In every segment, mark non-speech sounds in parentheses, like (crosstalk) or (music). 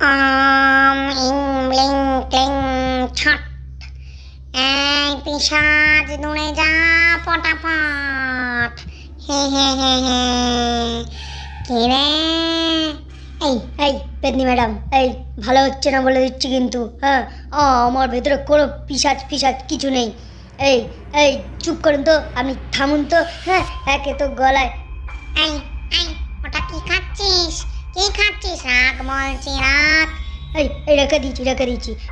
আম ইং ব্লিং ক্লিং, ছট। এই পিসাজ দূরে যা পটাপট। হে হে হে হে। কি রে? এই এই, পেতনি ম্যাডাম, এই, ভালো হচ্ছে না বলে দিচ্ছি কিন্তু হ্যাঁ? ও, আমার ভেতরে কোনো পিসাজ পিসাজ কিছু নেই। এই এই, চুপ করুন তো আপনি থামুন তো হ্যাঁ? একে তো গলায়, এই এই, ওটা কি খাচ্ছিস? কি খাচ্ছিস? রাখ বলছি রাখ এই এই রেখে দিয়েছি রেখে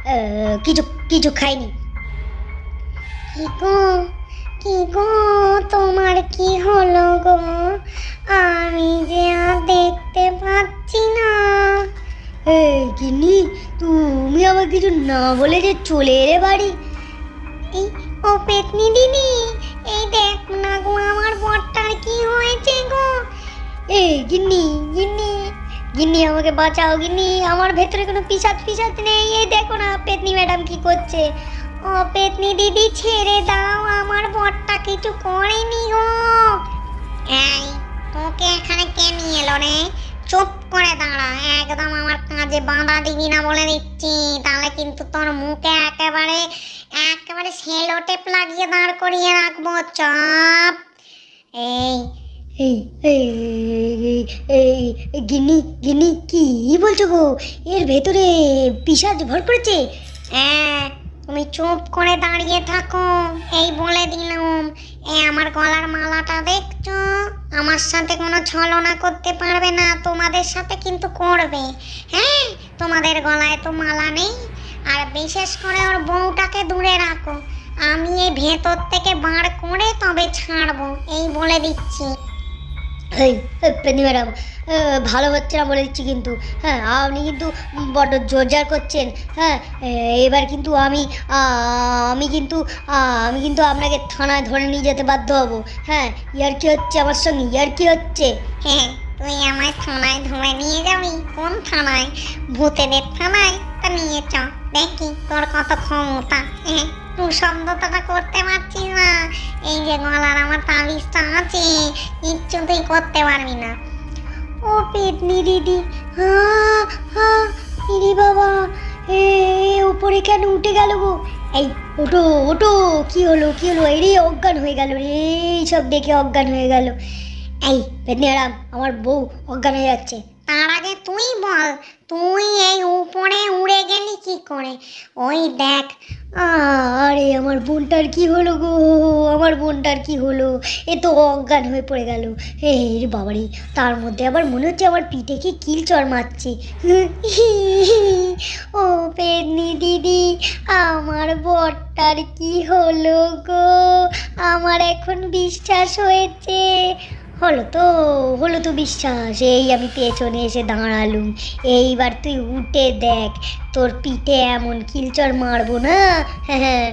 আহ, কিছু কিছু খাইনি। কি গো কি গো তোমার কি হলো গো? আমি যে আর দেখতে পাচ্ছি না। এই গিন্নি তুমি আবার কিছু না বলে যে চলে এলে বাড়ি? এই ও পেতনি দিদি এই দেখ না গো আমার বরটার কি হয়েছে গো? এই গিন্নি গিন্নি গিন্নি আমাকে বাঁচাও, গিন্নি। আমার ভেতরে কোনো পিসাদ পিসাদ নেই। এই দেখো না, পেতনি ম্যাডাম কি করছে। ও পেতনি দিদি, ছেড়ে দাও। আমার বরটা কিছু করেনি গো এই, তোকে এখানে কে নিয়ে এলো রে? চুপ করে দাঁড়া। একদম আমার কাজে বাঁধা দিবি না বলে দিচ্ছি। তাহলে কিন্তু তোর মুখে একেবারে একেবারে সেলো টেপ লাগিয়ে দাঁড় করিয়ে রাখব। চাপ। এই এই এই গিন্নি গিন্নি, কি বলছো গো? এর ভেতরে পিসাজ ভর করেছে? হ্যাঁ তুমি চুপ করে দাঁড়িয়ে থাকো। এই বলে দিলাম, এ আমার গলার মালাটা দেখছ? আমার সাথে কোনো ছলনা করতে পারবে না, তোমাদের সাথে কিন্তু করবে। হ্যাঁ তোমাদের গলায় তো মালা নেই। আর বিশেষ করে ওর বউটাকে দূরে রাখো। আমি এই ভেতর থেকে বার করে তবে ছাড়বো, এই বলে দিচ্ছি। এই পেনি ম্যাডাম ভালো হচ্ছে না বলে দিচ্ছি কিন্তু হ্যাঁ আপনি কিন্তু বড্ড জোরজার করছেন হ্যাঁ এবার কিন্তু আমি আমি কিন্তু আমি কিন্তু আপনাকে থানায় ধরে নিয়ে যেতে বাধ্য হব হ্যাঁ ইয়ার কি হচ্ছে আমার সঙ্গে, ইয়ার কি হচ্ছে? হ্যাঁ তুই আমায় থানায় ধরে নিয়ে যাবি, কোন থানায়? ভূতেদের থানায়? তা নিয়ে চ, দেখি তোর কত ক্ষমতা হ্যাঁ শব্দটা করতে পারছিস না, এই যে গলার আমার তাবিজটা আছে কিচ্ছু তুই করতে পারবি না। ও পেতনি দিদি ইরি বাবা, এ উপরে কেন উঠে গেল গো? এই ওটো ওটো কি হলো কি হলো? এই রে, অজ্ঞান হয়ে গেল রে সব দেখে অজ্ঞান হয়ে গেল। এই, পেতনি আরাম আমার বউ অজ্ঞান হয়ে যাচ্ছে। তার আগে তুই বল, তুই এই উপরে উড়ে গেলি কি করে? ওই দেখ, আরে আমার বোনটার কি হলো গো? আমার বোনটার কি হলো? এ তো অজ্ঞান হয়ে পড়ে গেল। হে রে বাবারে, তার মধ্যে আবার মনে হচ্ছে আমার পিঠে কি কিল চর মারছে। ও পেদনি দিদি, আমার বরটার কি হলো গো? আমার এখন বিশ্বাস হয়েছে। হলো তো হলো তো বিশ্বাস, এই আমি পেছনে এসে দাঁড়ালুম। এইবার তুই উঠে দেখ, তোর পিঠে এমন কিলচর মারবো না? হ্যাঁ হ্যাঁ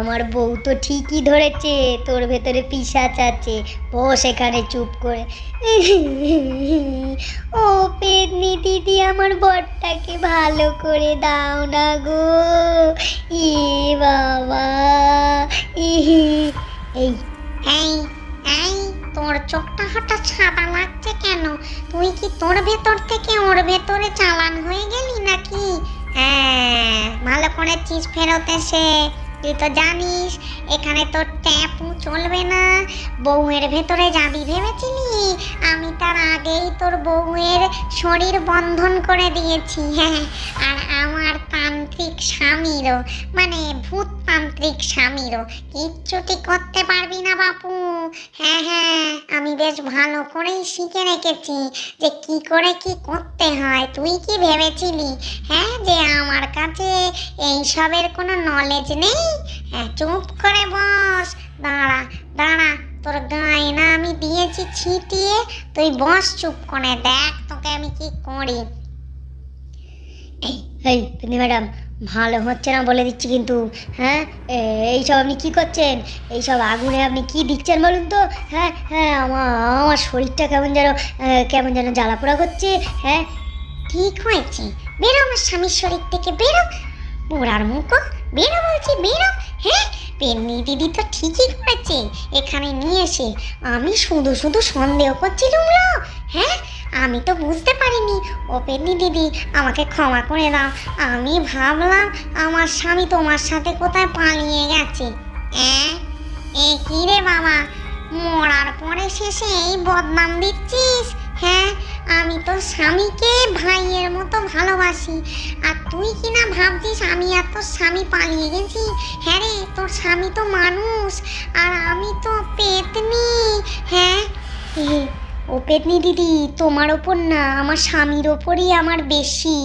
আমার বউ তো ঠিকই ধরেছে, তোর ভেতরে পিসাচ আছে, বস এখানে চুপ করে। ও পেদনি দিদি, আমার বরটাকে ভালো করে দাও না গো। ই বাবা এই এই তোর চোখটা হঠাৎ সাদা লাগছে কেন? তুই কি তোর ভেতর থেকে ওর ভেতরে চালান হয়ে গেলি নাকি? হ্যাঁ ভালো করে চিজ ফেরত এসে। তুই তো জানিস, এখানে তোর ট্যাপু চলবে না, বউয়ের ভেতরে যাবি ভেবেছিলি? আমি তার আগেই তোর বউয়ের শরীর বন্ধন করে দিয়েছি হ্যাঁ আর আমার তান্ত্রিক স্বামীরও মানে ভূত তান্ত্রিক স্বামীরও কিচ্ছুটি করতে পারবি না বাপু। হ্যাঁ হ্যাঁ আমি বেশ ভালো করেই শিখে রেখেছি যে কি করে কি করতে হয়, তুই কি ভেবেছিলি? হ্যাঁ যে আমার কাছে এইসবের কোনো নলেজ নেই? হ্যাঁ চুপ করে বস। দাঁড়া দাঁড়া তোর গায়ে না আমি দিয়েছি ছিটিয়ে। তুই বস চুপ করে দেখ তোকে আমি কি করি। এই এই ম্যাডাম ভালো হচ্ছে না বলে দিচ্ছি কিন্তু হ্যাঁ? এইসব আপনি কি করছেন? এইসব আগুনে আপনি কি দিচ্ছেন বলুন তো? হ্যাঁ হ্যাঁ আমার আমার শরীরটা কেমন যেন কেমন যেন জ্বালাপোড়া করছে হ্যাঁ? ঠিক হয়েছে। বেরো আমার স্বামীর শরীর থেকে বেরো। বুড়ার মুখো বেরো বলছি, বেরো। হ্যাঁ পেন্নি দিদি তো ঠিকই করেছে। এখানে নিয়ে এসে আমি শুধু শুধু সন্দেহ করছি না হ্যাঁ আমি তো বুঝতে পারিনি। ওপেনি দিদি, আমাকে ক্ষমা করে দাও। আমি ভাবলাম আমার স্বামী তোমার সাথে কোথায় পালিয়ে গেছে। অ্যাঁ? এ কি রে বাবা? মরার পরে শেষে এই বদনাম দিচ্ছিস? হ্যাঁ আমি তোর স্বামীকে ভাইয়ের মতো ভালোবাসি। আর তুই কি না ভাবছিস তোর স্বামী পালিয়ে গেছি। হ্যাঁ রে, তোর স্বামী তো মানুষ, আর আমি তো পেতনি। হ্যাঁ? ও পেতনি দিদি, তোমার ওপর না, আমার স্বামীর ওপরই আমার বেশি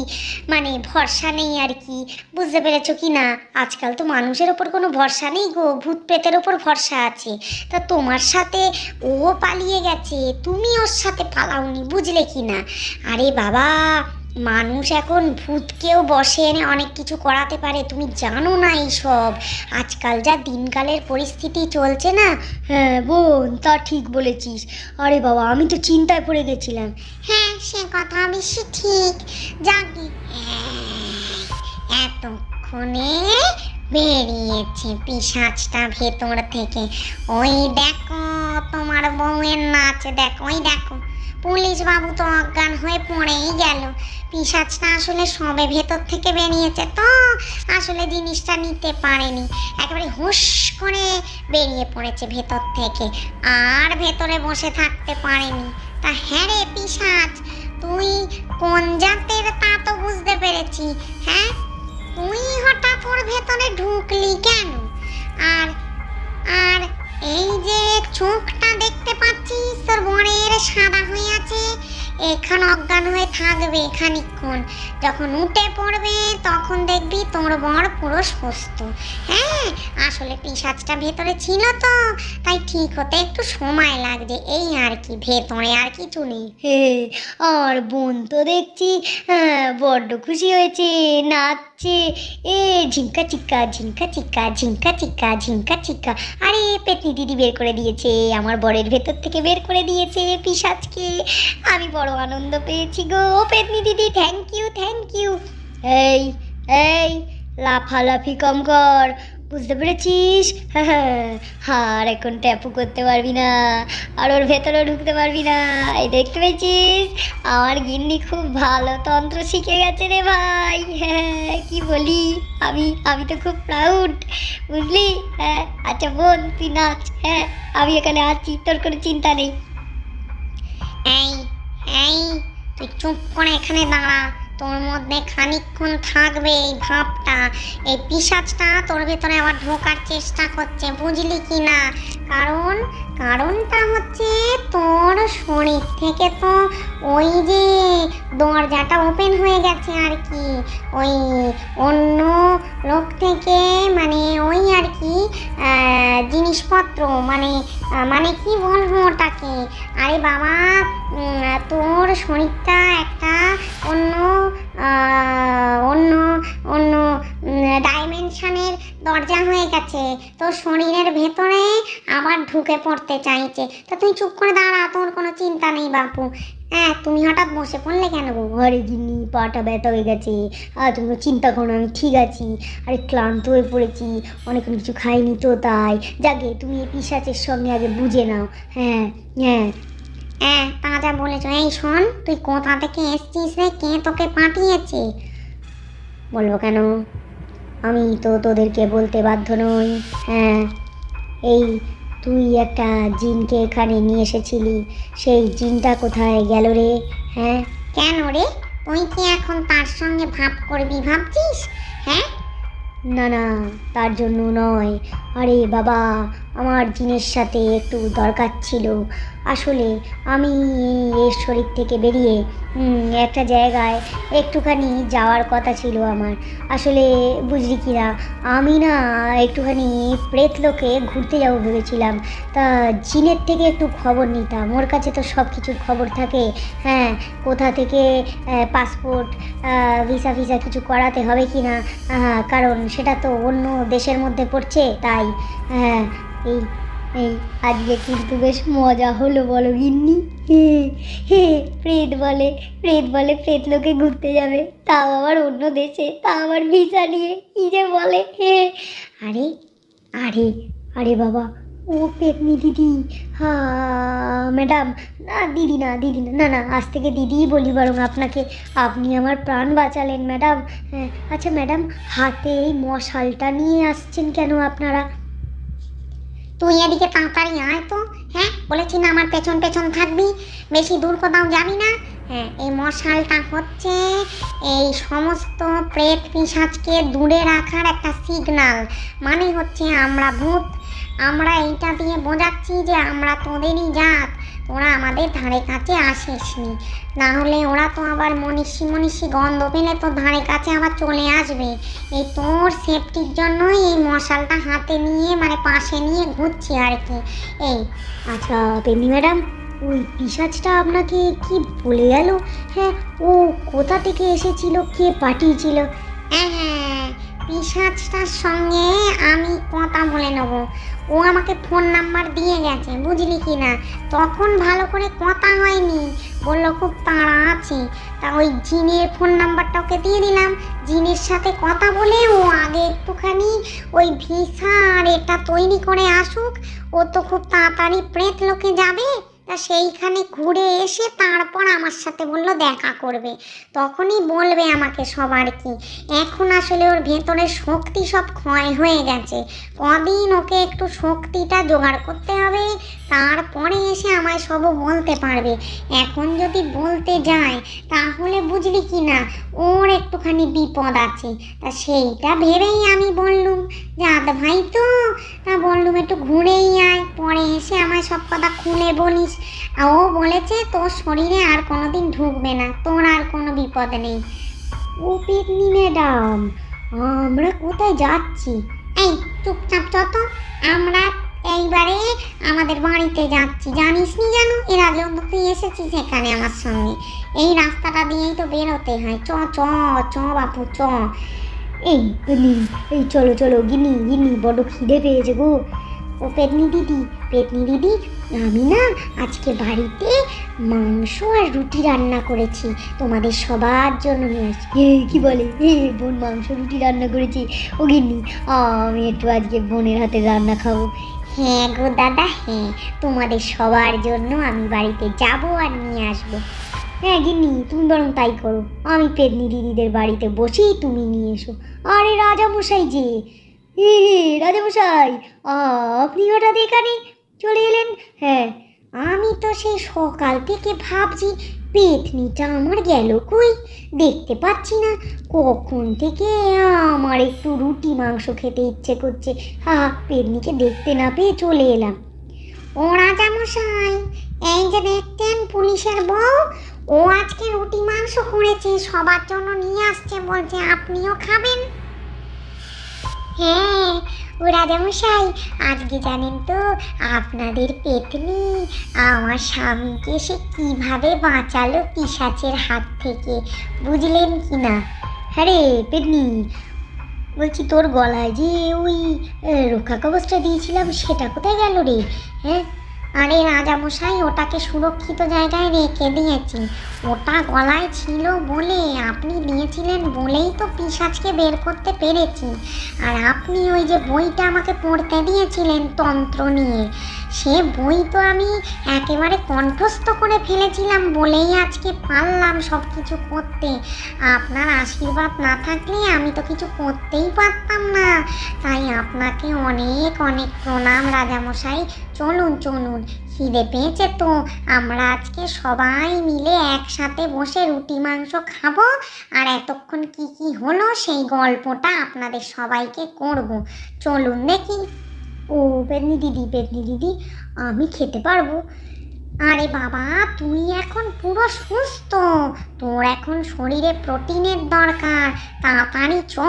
মানে ভরসা নেই আর কি। বুঝতে পেরেছ কি না? আজকাল তো মানুষের ওপর কোনো ভরসা নেই গো, ভূত প্রেতের ওপর ভরসা আছে। তা তোমার সাথে ও পালিয়ে গেছে, তুমি ওর সাথে পালাওনি, বুঝলে কি না? আরে বাবা মানুষ এখন ভূতকেও বসে এনে অনেক কিছু করাতে পারে। তুমি জানো না এইসব। আজকাল যা দিনকালের পরিস্থিতি চলছে না। হ্যাঁ বোন, তা ঠিক বলেছিস। আরে বাবা, আমি তো চিন্তায় পড়ে গেছিলাম। হ্যাঁ সে কথা বেশি ঠিক। যাকি এতক্ষণে বেরিয়েছে পিসাচটা ভেতর থেকে। ওই দেখো, তোমার বউয়ের নাচ দেখো, ওই দেখো। পুলিশ বাবু তো অজ্ঞান হয়ে পড়েই গেল। পিসাচটা আসলে সবে ভেতর থেকে বেরিয়েছে তো, আসলে জিনিসটা নিতে পারেনি। একেবারে হুশ করে বেরিয়ে পড়েছে ভেতর থেকে। আর ভেতরে বসে থাকতে পারেনি। তা হ্যাঁ রে পিসাচ, তুই কোন জাতের তা তো বুঝতে পেরেছি। হ্যাঁ তুই হঠাৎ ওর ভেতরে ঢুকলি কেন? আর আর এই যে চোখটা দেখতে পাচ্ছিস তোর বরের সাদা হয়ে আছে। এখানে অজ্ঞান হয়ে থাকবে খানিকক্ষণ। যখন উঠে পড়বে, তখন দেখবি তোর বর পুরো সুস্থ হ্যাঁ আসলে পিসাজটা ভেতরে ছিল তো, তাই ঠিক হতে একটু সময় লাগবে এই আর কি, ভেতরে আর কিছু নেই। আর বোন তো দেখছি বড্ড খুশি হয়েছে, নাচছে। এ ঝিঙ্কা চিক্কা ঝিঙ্কা চিক্কা ঝিঙ্কা চিক্কা ঝিঙ্কা চিক্কা আরে, পেতনি দিদি বের করে দিয়েছে, আমার বরের ভেতর থেকে বের করে দিয়েছে পিসাজকে আমি বড় আনন্দ পেয়েছি গো পেতনি দিদি থ্যাংক ইউ থ্যাংক ইউ এই এই, লাফালাফি কম কর, বুঝতে পেরেছিস? (laughs) আর এখন ট্যাপু করতে পারবি না, আর ওর ভেতরেও ঢুকতে পারবি না, এই দেখতে পেয়েছিস? আমার গিন্নি খুব ভালো তন্ত্র শিখে গেছে রে ভাই হ্যাঁ (laughs) কি বলি? আমি আমি তো খুব প্রাউড বুঝলি? হ্যাঁ আচ্ছা বোন, তুই নাচ হ্যাঁ আমি এখানে আছি, তোর কোনো চিন্তা নেই। তুই চুপ করে এখানে দাঁড়া। তোর মধ্যে খানিকক্ষণ থাকবে এই ভাবটা। এই পিসাজটা তোর ভেতরে আবার ঢোকার চেষ্টা করছে, বুঝলি কি না? কারণ, কারণটা হচ্ছে তোর শরীর থেকে তো ওই যে দরজাটা ওপেন হয়ে গেছে আর কি। ওই অন্য লোক থেকে মানে ওই আর কি জিনিসপত্র মানে মানে কি বলব ওটাকে? আরে বাবা তোর শরীরটা একটা অন্য অন্য অন্য ডাইমেনশনের দরজা হয়ে গেছে। তোর শরীরের ভেতরে আবার ঢুকে পড়তে চাইছে। তো তুই চুপ করে দাঁড়া, তোর কোনো চিন্তা নেই বাপু। হ্যাঁ তুমি হঠাৎ বসে পড়লে কেন গো? ঘরে গিন্নি, পাটা ব্যথা হয়ে গেছে। আর তুমি চিন্তা করো আমি ঠিক আছি। আরে ক্লান্ত হয়ে পড়েছি, অনেকক্ষণ কিছু খাইনি তো তাই। যাকে তুমি এই পিসাচের সঙ্গে আগে বুঝে নাও। হ্যাঁ হ্যাঁ। হ্যাঁ তা যা বলেছ। এই শোন তুই কোথা থেকে এসছিস রে? কে তোকে পাঠিয়েছে? বলব কেন? আমি তো তোদেরকে বলতে বাধ্য নই। হ্যাঁ এই তুই একটা জিনকে এখানে নিয়ে এসেছিলি। সেই জিনটা কোথায় গেল রে? হ্যাঁ? কেন রে? তুই কি এখন তার সঙ্গে ভাব করবি ভাবছিস? হ্যাঁ? না না তার জন্য নয়। আরে বাবা, আমার জিনের সাথে একটু দরকার ছিল। আসলে আমি এর শরীর থেকে বেরিয়ে একটা জায়গায় একটুখানি যাওয়ার কথা ছিল আমার। আসলে বুঝলি কি না, আমি না একটুখানি প্রেত লোকে ঘুরতে যাব ভেবেছিলাম। তা জিনের থেকে একটু খবর নিতাম। ওর কাছে তো সব কিছুর খবর থাকে। হ্যাঁ কোথা থেকে পাসপোর্ট ভিসা ফিসা কিছু করাতে হবে কি না? কারণ সেটা তো অন্য দেশের মধ্যে পড়ছে, তাই হ্যাঁ এই এই, আজকে কিন্তু বেশ মজা হলো, বলো গিন্নি। হে হে, প্রেত বলে প্রেত বলে প্রেত লোকে ঘুরতে যাবে, তাও আবার অন্য দেশে তা আবার ভিসা নিয়ে, কি যে বলে, হে। আরে আরে আরে বাবা ও পেতনি দিদি। হা, ম্যাডাম, না, দিদি না দিদি না না না, আজ থেকে দিদিই বলি বরং আপনাকে। আপনি আমার প্রাণ বাঁচালেন, ম্যাডাম। হ্যাঁ আচ্ছা ম্যাডাম, হাতে এই মশালটা নিয়ে আসছেন কেন আপনারা? তুই এদিকে তাড়াতাড়ি আয় তো। হ্যাঁ বলেছি না আমার পেছন পেছন থাকবি। বেশি দূর কোথাও যাবি না। হ্যাঁ এই মশালটা হচ্ছে এই সমস্ত প্রেত পিসাজকে দূরে রাখার একটা সিগনাল মানে হচ্ছে আমরা ভূত আমরা এইটা দিয়ে বোঝাচ্ছি যে আমরা তোদেরই জাত। তোরা আমাদের ধারে কাছে আসিসনি। না হলে ওরা তো আবার মনীষী মনীষী গন্ধ পেলে তো ধারে কাছে আবার চলে আসবে। এই তোর সেফটির জন্যই এই মশালটা হাতে নিয়ে মানে পাশে নিয়ে ঘুরছি আর কি। এই আচ্ছা পেনি ম্যাডাম, ওই পিসাজটা আপনাকে কি বলে গেল? হ্যাঁ ও কোথা থেকে এসেছিল? কে পাঠিয়েছিল? হ্যাঁ হ্যাঁ পিসাজটার সঙ্গে আমি কথা বলে নেব। ও আমাকে ফোন নাম্বার দিয়ে গেছে, বুঝলি কি না? তখন ভালো করে কথা হয়নি। বলল, খুব তাড়া আছে। তা ওই জিনের ফোন নাম্বারটা ওকে দিয়ে দিলাম। জিনের সাথে কথা বলে ও আগে একটুখানি ওই ভিসা আর এটা তৈরি করে আসুক। ও তো খুব তাড়াতাড়ি প্রেত লোকে যাবে। তা সেইখানে ঘুরে এসে তারপর আমার সাথে বলল, দেখা করবে। তখনই বলবে আমাকে সবার কি। এখন আসলে ওর ভেতরে শক্তি সব ক্ষয় হয়ে গেছে। কদিন ওকে একটু শক্তিটা জোগাড় করতে হবে, তারপরে এসে আমায় সব বলতে পারবে। এখন যদি বলতে যায়, তাহলে বুঝলি কি না, ওর একটুখানি বিপদ আছে। তা সেইটা ভেবেই আমি বললুম যে ভাই তো। তা বললুম, একটু ঘুরেই আয়। পরে এসে আমায় সব কথা খুলে বলিস। ও বলেছে, তোর শরীরে আর কোনোদিন ঢুকবে না, তোর আর কোনো বিপদ নেই। ও পেতনি ম্যাডাম, আমরা কোথায় যাচ্ছি? এই, চুপচাপ যত আমরা এইবারে আমাদের বাড়িতে যাচ্ছি, জানিস নি জানো? এর আগে তুই এসেছিস এখানে আমার সঙ্গে। এই রাস্তাটা দিয়েই তো বেরোতে হয়। চ চ চ বাপু, চ। এই পেতনি এই, চলো চলো গিনি গিনি বড় খিদে পেয়েছে গো। ও পেতনি দিদি পেতনি দিদি আমি না আজকে বাড়িতে মাংস আর রুটি রান্না করেছি তোমাদের সবার জন্য নিয়ে আসছি। কি বলে? এ বোন মাংস রুটি রান্না করেছি। ও গিন্নি আমি একটু আজকে বোনের হাতে রান্না খাব। হ্যাঁ গো দাদা হ্যাঁ তোমাদের সবার জন্য আমি বাড়িতে যাব আর নিয়ে আসব। হ্যাঁ গিন্নি তুমি বরং তাই করো। আমি পেতনি দিদিদের বাড়িতে বসেই তুমি নিয়ে এসো। আরে রাজামশাই যে হে হে, রাজামশাই, আপনি হঠাৎ এখানে চলে এলেন? হ্যাঁ আমি তো সেই সকাল থেকে ভাবছি, পেতনিটা আমার গেল কই? দেখতে পাচ্ছি না, কখন থেকে আমার একটু রুটি মাংস খেতে ইচ্ছে করছে। হা পেতনিকে দেখতে না পেয়ে চলে এলাম। ও রাজামশাই, এই যে দেখতেন পুলিশের বউ, ও আজকে রুটি মাংস করেছে, সবার জন্য নিয়ে আসছে, বলছে, আপনিও খাবেন? হ্যাঁ ও রাজামশাই আজকে জানেন তো আপনাদের পেতনি আমার স্বামীকে সে কীভাবে বাঁচালো পিসাচের হাত থেকে, বুঝলেন কি না? হ্যাঁ রে পেতনি, বলছি তোর গলায় যে ওই রক্ষা কবচটা দিয়েছিলাম সেটা কোথায় গেল রে? হ্যাঁ? আরে রাজামশাই, ওটাকে সুরক্ষিত জায়গায় রেখে দিয়েছি। ওটা গলায় ছিল বলে আপনি দিয়েছিলেন বলেই তো পিসাজকে বের করতে পেরেছি। আর আপনি ওই যে বইটা আমাকে পড়তে দিয়েছিলেন তন্ত্র নিয়ে সে বই তো আমি একেবারে কণ্ঠস্থ করে ফেলেছিলাম বলেই আজকে পারলাম সব কিছু করতে। আপনার আশীর্বাদ না থাকলে আমি তো কিছু করতেই পারতাম না। তাই আপনাকে অনেক অনেক প্রণাম রাজামশাই। চলুন চলুন, খিদে পেয়েছে তো। আমরা আজকে সবাই মিলে একসাথে বসে রুটি, মাংস খাব। আর এতক্ষণ কি কি হলো সেই গল্পটা আপনাদের সবাইকে করব। চলুন দেখি। ও পেতনি দিদি পেতনি দিদি আমি খেতে পারব। আরে বাবা, তুই এখন পুরো সুস্থ। তোর এখন শরীরে প্রোটিনের দরকার, তাড়াতাড়ি চ,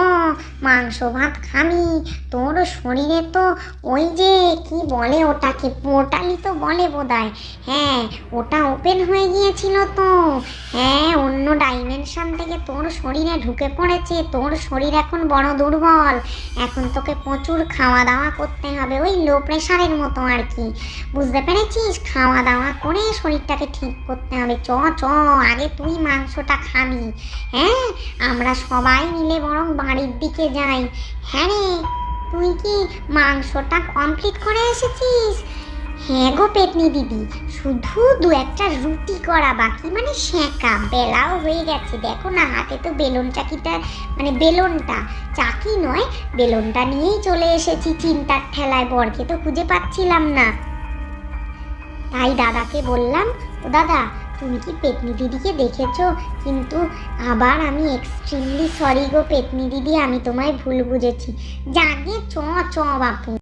মাংস ভাত খাবি। তোর শরীরে তো ওই যে, কি বলে ওটাকে, পোর্টালি তো বলে বোধহয়। হ্যাঁ ওটা ওপেন হয়ে গিয়েছিল তো। হ্যাঁ অন্য ডাইমেনশন থেকে তোর শরীরে ঢুকে পড়েছে। তোর শরীর এখন বড় দুর্বল। এখন তোকে প্রচুর খাওয়া দাওয়া করতে হবে। ওই লো প্রেশারের মতো আর কি। বুঝতে পেরেছিস? খাওয়া দাওয়া করে শরীরটাকে ঠিক করতে হবে। চ চ, আগে তুই মাংসটা খাবি। হ্যাঁ আমরা সবাই মিলে বরং বাড়ির দিকে যাই। হ্যাঁ রে, তুই কি মাংসটা কমপ্লিট করে এসেছিস? হ্যাঁ গো পেতনি দিদি, শুধু দু একটা রুটি করা বাকি মানে সেঁকা বেলাও হয়ে গেছে। দেখো না, হাতে তো বেলুন চাকিটা মানে বেলুনটা। চাকি নয়, বেলুনটা নিয়েই চলে এসেছি চিন্তার ঠেলায়। বরকে তো খুঁজে পাচ্ছিলাম না। তাই দাদাকে বললাম ও দাদা, তুমি কি পেতনি দিদিকে দেখেছ? কিন্তু আবার আমি এক্সট্রিমলি সরি গো পেতনি দিদি, আমি তোমায় ভুল বুঝেছি। জাগে চ চ বাপু।